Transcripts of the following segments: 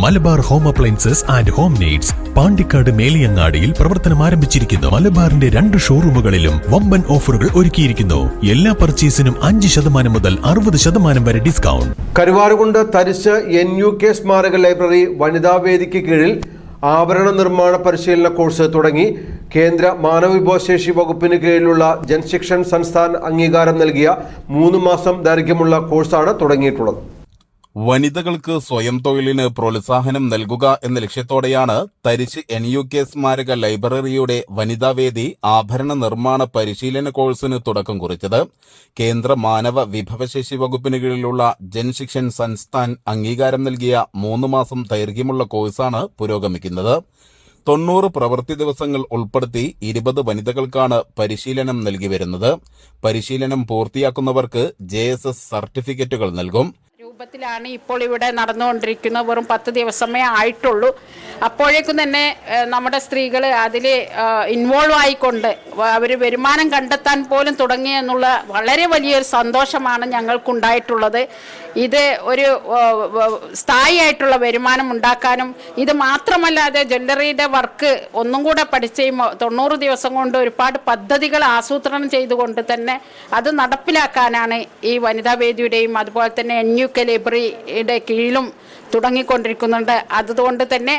Malabar home appliances and home needs Pandikkad മേലിയങ്ങാടിയിൽ പ്രവർത്തനം ആരംഭിച്ചിരിക്കുന്നു. മലബാറിന്റെ രണ്ട് ഷോറൂമുകളിലും വമ്പൻ ഓഫറുകൾ ഒരുക്കിയിരിക്കുന്നു. എല്ലാ പർച്ചേസിനും അഞ്ച് ശതമാനം മുതൽ അറുപത് ശതമാനം വരെ ഡിസ്കൗണ്ട്. കരുവാറുകൊണ്ട് തരിശ് എൻ യു കെ സ്മാരക ലൈബ്രറി വനിതാ വേദിക്ക് കീഴിൽ ആഭരണ നിർമ്മാണ പരിശീലന കോഴ്സ് തുടങ്ങി കേന്ദ്ര മാനവവിഭവശേഷി വകുപ്പിന് കീഴിലുള്ള ജൻശിക്ഷൻ സംസ്ഥാൻ അംഗീകാരം നൽകിയ മൂന്ന് മാസം ദൈർഘ്യമുള്ള കോഴ്സാണ് തുടങ്ങിയിട്ടുള്ളത്. വനിതകൾക്ക് സ്വയം തൊഴിലിന് പ്രോത്സാഹനം നൽകുക എന്ന ലക്ഷ്യത്തോടെയാണ് തരിശ് എൻ യു കെ സ്മാരക ലൈബ്രറിയുടെ വനിതാവേദി ആഭരണ നിർമ്മാണ പരിശീലന കോഴ്സിന് തുടക്കം കുറിച്ചത്. കേന്ദ്ര മാനവ വിഭവശേഷി വകുപ്പിന് കീഴിലുള്ള ജൻശിക്ഷൻ സംസ്ഥാൻ അംഗീകാരം നൽകിയ മൂന്ന് മാസം ദൈർഘ്യമുള്ള കോഴ്സാണ് പുരോഗമിക്കുന്നത്. തൊണ്ണൂറ് പ്രവൃത്തി ദിവസങ്ങൾ ഉൾപ്പെടുത്തി ഇരുപത് വനിതകൾക്കാണ് പരിശീലനം നൽകി വരുന്നത്. പരിശീലനം പൂർത്തിയാക്കുന്നവർക്ക് ജെ സർട്ടിഫിക്കറ്റുകൾ നൽകും. രൂപത്തിലാണ് ഇപ്പോൾ ഇവിടെ നടന്നുകൊണ്ടിരിക്കുന്നത് വെറും പത്ത് ദിവസമേ ആയിട്ടുള്ളൂ. അപ്പോഴേക്കും തന്നെ നമ്മുടെ സ്ത്രീകൾ അതിൽ ഇൻവോൾവ് ആയിക്കൊണ്ട് അവർ വരുമാനം കണ്ടെത്താൻ പോലും തുടങ്ങി എന്നുള്ള വളരെ വലിയൊരു സന്തോഷമാണ് ഞങ്ങൾക്കുണ്ടായിട്ടുള്ളത്. ഇത് ഒരു സ്ഥായിയായിട്ടുള്ള വരുമാനം ഉണ്ടാക്കാനും ഇത് മാത്രമല്ലാതെ ജ്വല്ലറിയുടെ വർക്ക് ഒന്നും കൂടെ പഠിച്ച് തൊണ്ണൂറ് ദിവസം കൊണ്ട് ഒരുപാട് പദ്ധതികൾ ആസൂത്രണം ചെയ്തുകൊണ്ട് തന്നെ അത് നടപ്പിലാക്കാനാണ് ഈ വനിതാ വേദിയുടെയും അതുപോലെ തന്നെ എൻ യു കെ ലൈബ്രറിയുടെ കീഴിലും തുടങ്ങിക്കൊണ്ടിരിക്കുന്നുണ്ട്. അതുകൊണ്ട് തന്നെ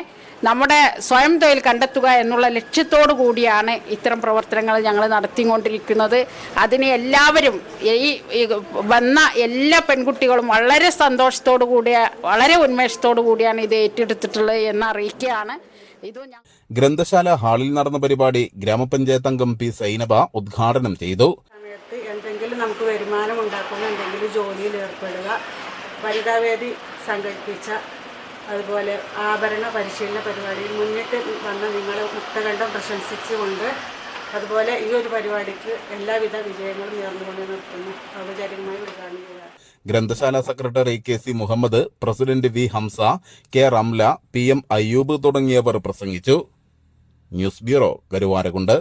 നമ്മുടെ സ്വയം തൊഴിൽ കണ്ടെത്തുക എന്നുള്ള ലക്ഷ്യത്തോടു കൂടിയാണ് ഇത്തരം പ്രവർത്തനങ്ങൾ ഞങ്ങൾ നടത്തിക്കൊണ്ടിരിക്കുന്നത്. അതിന് എല്ലാവരും ഈ വന്ന എല്ലാ പെൺകുട്ടികളും വളരെ സന്തോഷത്തോടു കൂടിയ വളരെ ഉന്മേഷത്തോടു കൂടിയാണ് ഇത് ഏറ്റെടുത്തിട്ടുള്ളത് എന്ന് അറിയിക്കുകയാണ്. ഇത് ഗ്രന്ഥശാല ഹാളിൽ നടന്ന പരിപാടി ഗ്രാമപഞ്ചായത്ത് അംഗം പി സൈനബ ഉദ്ഘാടനം ചെയ്തു. എന്തെങ്കിലും നമുക്ക് വരുമാനം ഉണ്ടാക്കുന്ന എന്തെങ്കിലും ജോലിയിൽ ഏർപ്പെടുക വനിതാവേദി സംഘടിപ്പിച്ച അതുപോലെ ആഭരണ പരിശീലന പരിപാടിയിൽ മുന്നിട്ട് വന്ന നിങ്ങളെ മുക്തകണ്ഠം പ്രശംസിച്ചുകൊണ്ട് അതുപോലെ ഈ ഒരു പരിപാടിക്ക് എല്ലാവിധ വിജയങ്ങളും നേർന്നുകൊണ്ട് നിർത്തുന്നു. ഔപചാരികമായി ഉദ്ഘാടനം ചെയ്യുക ഗ്രന്ഥശാല secretary K C Muhammad president V Hamsa K Ramla P M Ayyub തുടങ്ങിയവർ പ്രസംഗിച്ചു. News bureau Karuvarakundu